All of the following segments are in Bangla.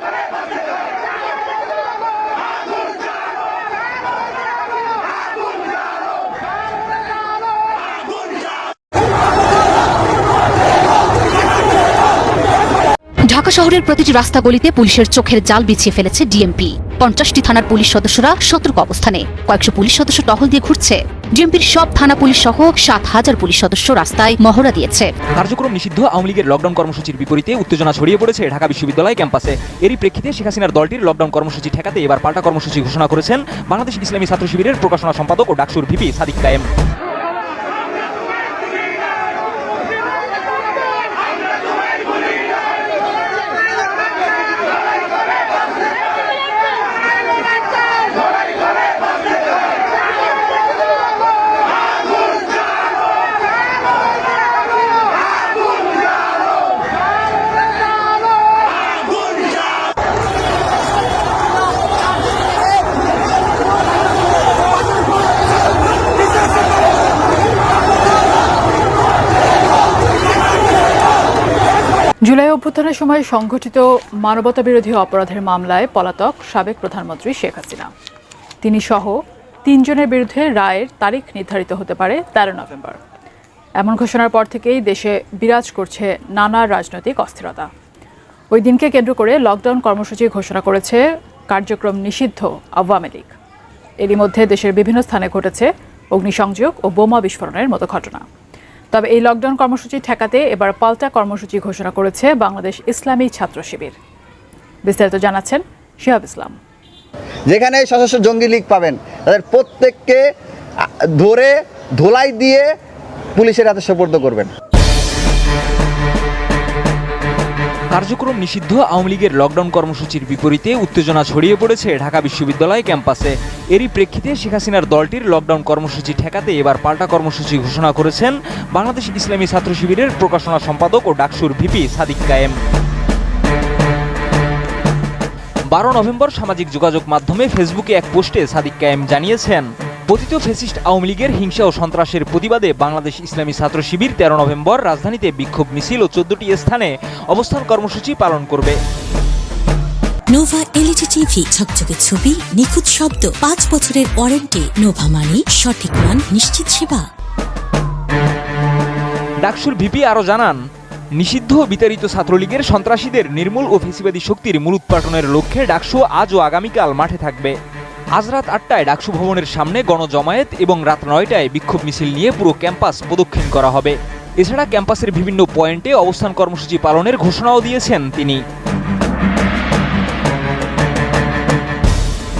করে ঢাকা শহরের প্রতিটি রাস্তা গলিতে পুলিশের চোখের জাল বিছিয়ে ফেলেছে ডিএমপি। পঞ্চাশটি থানার পুলিশ সদস্যরা সতর্ক অবস্থানে। কয়েকশো পুলিশ সদস্য টহল দিয়ে ঘুরছে। ডিএমপির সব থানা পুলিশ সহ সাত হাজার পুলিশ সদস্য রাস্তায় মহড়া দিয়েছে। কার্যক্রম নিষিদ্ধ। আওয়ামী লীগের লকডাউন কর্মসূচির বিপরীতে উত্তেজনা ছড়িয়ে পড়েছে ঢাকা বিশ্ববিদ্যালয় ক্যাম্পাসে। এরই প্রেক্ষিতে শেখ হাসিনার দলটির লকডাউন কর্মসূচি ঠেকাতে এবার পাল্টা কর্মসূচি ঘোষণা করেছেন বাংলাদেশ ইসলামী ছাত্র শিবিরের প্রকাশনা সম্পাদক ও ডাকসুর ভিপি সাদিক কায়েম। জুলাই অভ্যুত্থানের সময় সংঘটিত মানবতাবিরোধী অপরাধের মামলায় পলাতক সাবেক প্রধানমন্ত্রী শেখ হাসিনা। তিনি সহ তিনজনের বিরুদ্ধে রায়ের তারিখ নির্ধারিত হতে পারে তেরো নভেম্বর। এমন ঘোষণার পর থেকেই দেশে বিরাজ করছে নানা রাজনৈতিক অস্থিরতা। ওই দিনকে কেন্দ্র করে লকডাউন কর্মসূচি ঘোষণা করেছে কার্যক্রম নিষিদ্ধ আওয়ামী লীগ। এরই মধ্যে দেশের বিভিন্ন স্থানে ঘটেছে অগ্নিসংযোগ ও বোমা বিস্ফোরণের মতো ঘটনা। তবে এই লকডাউন কর্মসূচি ঠেকাতে এবার পাল্টা কর্মসূচি ঘোষণা করেছে বাংলাদেশ ইসলামী ছাত্র শিবির। বিস্তারিত জানাচ্ছেন শিহাব ইসলাম। যেখানে সশস্ত্র জঙ্গি লীগ পাবেন, তাদের প্রত্যেককে ধরে ধোলাই দিয়ে পুলিশের হাতে সোপর্দ করবেন। কার্যক্রম নিষিদ্ধ। আওয়ামী লীগের লকডাউন কর্মসূচির বিপরীতে উত্তেজনা ছড়িয়ে পড়েছে ঢাকা বিশ্ববিদ্যালয় ক্যাম্পাসে। এরই প্রেক্ষিতে শেখ হাসিনার দলটির লকডাউন কর্মসূচি ঠেকাতে এবার পাল্টা কর্মসূচি ঘোষণা করেছেন বাংলাদেশ ইসলামী ছাত্র শিবিরের প্রকাশনা সম্পাদক ও ডাকসুর ভিপি সাদিক কায়েম। বারো নভেম্বর সামাজিক যোগাযোগ মাধ্যমে ফেসবুকে এক পোস্টে সাদিক কায়েম জানিয়েছেন পতিত ফেসিস্ট আওয়ামী লীগের হিংসা ও সন্ত্রাসের প্রতিবাদে বাংলাদেশ ইসলামী ছাত্র শিবির তেরো নভেম্বর রাজধানীতে বিক্ষোভ মিছিল ও চোদ্দটি স্থানে অবস্থান কর্মসূচি পালন করবে। নোভা এলইডি টিভি ঝকঝকে ছবি নিখুঁত শব্দ পাঁচ বছরের ওয়ারেন্টি। নোভা মানি সঠিক মান নিশ্চিত সেবা। ডাকসুর ভিপি আরও জানান নিষিদ্ধ বিতাড়িত ছাত্রলীগের সন্ত্রাসীদের নির্মূল ও ফেসিবাদী শক্তির মূলোৎপাটনের লক্ষ্যে ডাকসু আজ ও আগামীকাল মাঠে থাকবে। আজ রাত আটটায় ডাকসু ভবনের সামনে গণজমায়েত এবং রাত নয়টায় বিক্ষোভ মিছিল নিয়ে পুরো ক্যাম্পাস প্রদক্ষিণ করা হবে। এছাড়া ক্যাম্পাসের বিভিন্ন পয়েন্টে অবস্থান কর্মসূচি পালনের ঘোষণাও দিয়েছেন তিনি।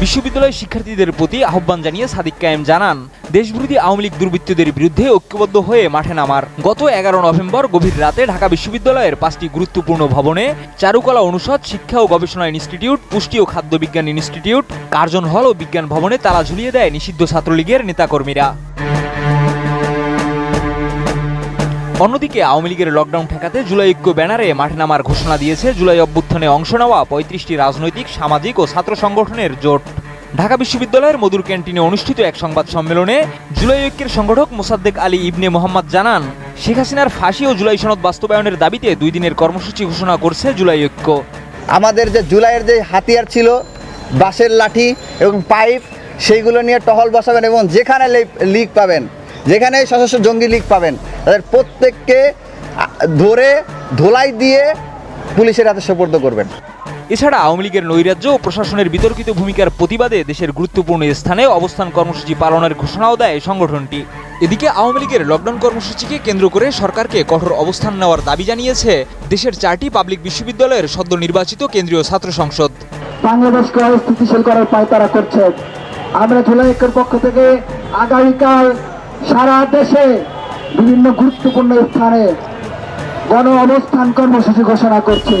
বিশ্ববিদ্যালয়ের শিক্ষার্থীদের প্রতি আহ্বান জানিয়ে সাদিক কায়েম জানান। দেশবিরোধী আওয়ামী লীগ দুর্বৃত্তদের বিরুদ্ধে ঐক্যবদ্ধ হয়ে মাঠে নামার। গত এগারো নভেম্বর গভীর রাতে ঢাকা বিশ্ববিদ্যালয়ের পাঁচটি গুরুত্বপূর্ণ ভবনে চারুকলা অনুষদ শিক্ষা ও গবেষণা ইনস্টিটিউট, পুষ্টি ও খাদ্য বিজ্ঞান ইনস্টিটিউট, কার্জন হল ও বিজ্ঞান ভবনে তালা ঝুলিয়ে দেয় নিষিদ্ধ ছাত্রলীগের নেতাকর্মীরা। অন্যদিকে আওয়ামী লীগের লকডাউন ঠেকাতে জুলাই ঐক্য ব্যানারে মাঠে নামার ঘোষণা দিয়েছে। জুলাই অভ্যুত্থানে অংশ নেওয়া পঁয়ত্রিশটি রাজনৈতিক, সামাজিক ও ছাত্র সংগঠনের জোট। ঢাকা বিশ্ববিদ্যালয়ের মধুর ক্যান্টিনে অনুষ্ঠিত এক সংবাদ সম্মেলনে জুলাই ঐক্যের সংগঠক মোসাদ্দেক আলী ইবনে মোহাম্মদ জানান, শেখ হাসিনার ফাঁসি ও জুলাই সনদ বাস্তবায়নের দাবিতে দুই দিনের কর্মসূচি ঘোষণা করছে জুলাই ঐক্য। আমাদের যে জুলাইয়ের যে হাতিয়ার ছিল, বাঁশের লাঠি এবং পাইপ, সেইগুলো নিয়ে টহল বসাবেন এবং যেখানে লিগ পাবেন, যেখানে সশস্ত্র জঙ্গি লীগ পাবেন, তাদের প্রত্যেককে ধরে ধোলাই দিয়ে পুলিশের হাতে সোপর্দ করবেন। এছাড়া আওয়ামী লীগের নৈরাজ্য ও প্রশাসনের বিতর্কিত ভূমিকার প্রতিবাদে দেশের গুরুত্বপূর্ণ স্থানে অবস্থান কর্মসূচি পালনের ঘোষণাও দেয় সংগঠনটি। এদিকে আওয়ামী লীগের লকডাউন কর্মসূচিকে কেন্দ্র করে সরকারকে কঠোর অবস্থান নেওয়ার দাবি জানিয়েছে দেশের চারটি পাবলিক বিশ্ববিদ্যালয়ের সদ্য নির্বাচিত কেন্দ্রীয় ছাত্র সংসদ। বাংলাদেশকে অস্থিতিশীল করার পায়তারা করছে। আমরা জুলাইকের পক্ষ থেকে আগামীকাল সারা দেশে বিভিন্ন গুরুত্বপূর্ণ স্থানে গণ অবস্থান কর্মসূচি ঘোষণা করছি।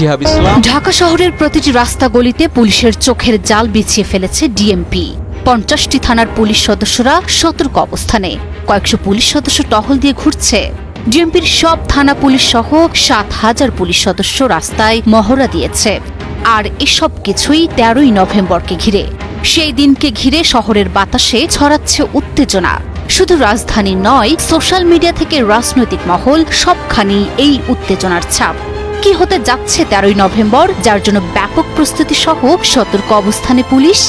শিহাব ইসলাম। ঢাকা শহরের প্রতিটি রাস্তা গলিতে পুলিশের চোখের জাল বিছিয়ে ফেলেছে ডিএমপি। পঞ্চাশটি থানার পুলিশ সদস্যরা সতর্ক অবস্থানে। কয়েকশো পুলিশ সদস্য টহল দিয়ে ঘুরছে। ডিএমপির সব থানা পুলিশ সহ সাত হাজার পুলিশ সদস্য রাস্তায় মহড়া দিয়েছে। আর এসব কিছুই তেরোই নভেম্বরকে ঘিরে। সেই দিনকে ঘিরে শহরের বাতাসে ছড়াচ্ছে উত্তেজনা। শুধু রাজধানী নয়, সোশ্যাল মিডিয়া থেকে রাজনৈতিক মহল সবখানি এই উত্তেজনার ছাপ। কি হতে যাচ্ছে তেরোই নভেম্বর, যার জন্য ব্যাপক প্রস্তুতি সহ সতর্ক অবস্থানে পুলিশ?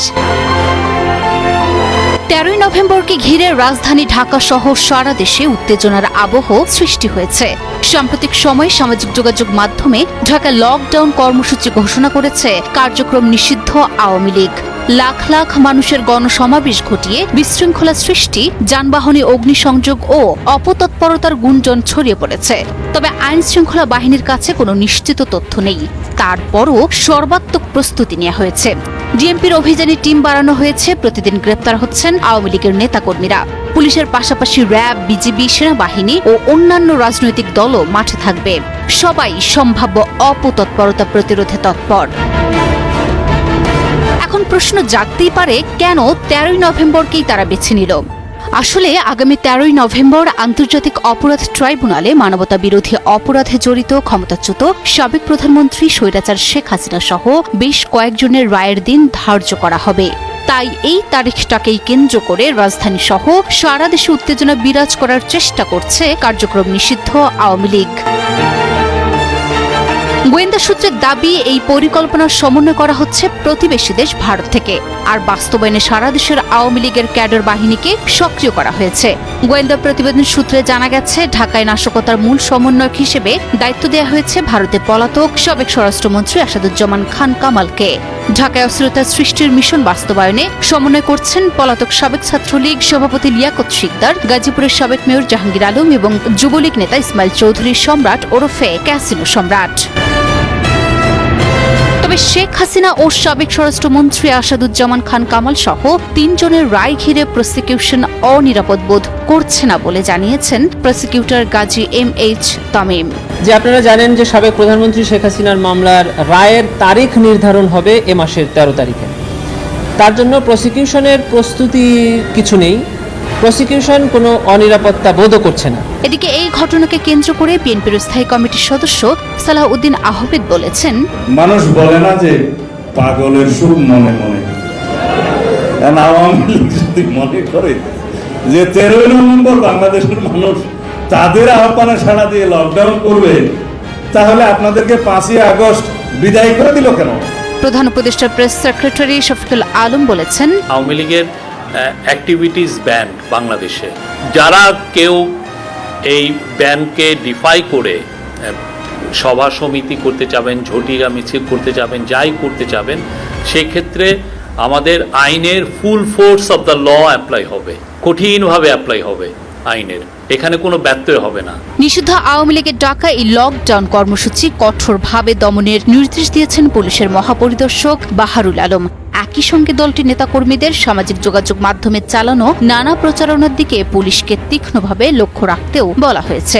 তেরোই নভেম্বরকে ঘিরে রাজধানী ঢাকা সহ সারা দেশে উত্তেজনার আবহ সৃষ্টি হয়েছে। সাম্প্রতিক সময়ে সামাজিক যোগাযোগ মাধ্যমে ঢাকা লকডাউন কর্মসূচি ঘোষণা করেছে কার্যক্রম নিষিদ্ধ আওয়ামী লীগ। লাখ লাখ মানুষের গণসমাবেশ ঘটিয়ে বিশৃঙ্খলা সৃষ্টি, যানবাহনে অগ্নিসংযোগ ও অপতৎপরতার গুঞ্জন ছড়িয়ে পড়েছে। তবে আইন শৃঙ্খলা বাহিনীর কাছে কোনো নিশ্চিত তথ্য নেই। তারপরও সর্বাত্মক প্রস্তুতি নেওয়া হয়েছে। ডিএমপির অভিযানে টিম বাড়ানো হয়েছে, প্রতিদিন গ্রেপ্তার হচ্ছেন আওয়ামী লীগের নেতাকর্মীরা। পুলিশের পাশাপাশি র্যাব, বিজিবি, সেনাবাহিনী ও অন্যান্য রাজনৈতিক দলও মাঠে থাকবে। সবাই সম্ভাব্য অপতৎপরতা প্রতিরোধে তৎপর। এখন প্রশ্ন জাগতেই পারে কেন তেরোই নভেম্বরকেই তারা বেছে নিল। আসলে আগামী তেরোই নভেম্বর আন্তর্জাতিক অপরাধ ট্রাইব্যুনালে মানবতা বিরোধী অপরাধে জড়িত ক্ষমতাচ্যুত সাবেক প্রধানমন্ত্রী স্বৈরাচার শেখ হাসিনা সহ বেশ কয়েকজনের রায়ের দিন ধার্য করা হবে। তাই এই তারিখটাকেই কেন্দ্র করে রাজধানী সহ সারা দেশে উত্তেজনা বিরাজ করার চেষ্টা করছে কার্যক্রম নিষিদ্ধ আওয়ামী লীগ। গোয়েন্দা সূত্রের দাবি, এই পরিকল্পনার সমন্বয় করা হচ্ছে প্রতিবেশী দেশ ভারত থেকে। আর বাস্তবায়নে সারা দেশের আওয়ামী লীগের ক্যাডার বাহিনীকে সক্রিয় করা হয়েছে। গোয়েন্দা প্রতিবেদন সূত্রে জানা গেছে, ঢাকায় নাশকতার মূল সমন্বয়ক হিসেবে দায়িত্ব দেওয়া হয়েছে ভারতে পলাতক সাবেক স্বরাষ্ট্রমন্ত্রী আসাদুজ্জামান খান কামালকে। ঢাকায় অস্থিরতা সৃষ্টির মিশন বাস্তবায়নে সমন্বয় করছেন পলাতক সাবেক ছাত্রলীগ সভাপতি লিয়াকত শিকদার, গাজীপুরের সাবেক মেয়র জাহাঙ্গীর আলম এবং যুবলীগ নেতা ইসমাইল চৌধুরী সম্রাট ওরফে ক্যাসিনো সম্রাট। তবে শেখ হাসিনা ও সাবেক স্বরাষ্ট্রমন্ত্রী আসাদুজ্জামান খান কামাল সহ তিনজনের রায় ঘিরে প্রসিকিউশন অনিরাপদ বোধ করছে না বলে জানিয়েছেন prosecutor Gazi M H Tamim. যে আপনারা জানেন যে সাবেক প্রধানমন্ত্রী শেখ হাসিনার মামলার রায়ের তারিখ নির্ধারণ হবে এ মাসের তেরো তারিখে। তার জন্য প্রসিকিউশনের প্রস্তুতি কিছু নেই। প্রসিকিউশন কোনো অনিরাপত্তা বোধও করছে না। এদিকে এই ঘটনাকে কেন্দ্র করে বিএনপির স্থায়ী কমিটির সদস্য সালাহউদ্দিন আহমেদ বলেছেন মানুষ বলে না যে পাগলের সুর মনে মনে। আওয়ামী লীগ যদি মনে করে যে তেরোই নভেম্বর বাংলাদেশের মানুষ তাদের আহ্বানে সাড়া দিয়ে লকডাউন করবে তাহলে আপনাদেরকে পাঁচই আগস্ট বিদায় করে দিল কেন? প্রধান উপদেষ্টা প্রেস সেক্রেটারি শফিকুল আলম বলেছেন আওয়ামী লীগের অ্যাক্টিভিটিস ব্যান বাংলাদেশে। যারা কেউ এই ব্যানকে ডিফাই করে সভা সমিতি করতে চাবেন ঝটিকা মিছিল করতে চাবেন যাই করতে চাবেন সেক্ষেত্রে আমাদের আইনের full force of the law apply হবে। কঠিনভাবে অ্যাপ্লাই হবে আইনের। এখানে কোনো ব্যত্যয় হবে না। নিষিদ্ধ আওয়ামী লীগের ডাকা এই লকডাউন কর্মসূচি কঠোরভাবে দমনের নির্দেশ দিয়েছেন পুলিশের মহাপরিদর্শক বাহারুল আলম। একই সঙ্গে দলটির নেতাকর্মীদের সামাজিক যোগাযোগ মাধ্যমে চালানো নানা প্রচারণার দিকে পুলিশকে তীক্ষ্ণভাবে লক্ষ্য রাখতেও বলা হয়েছে।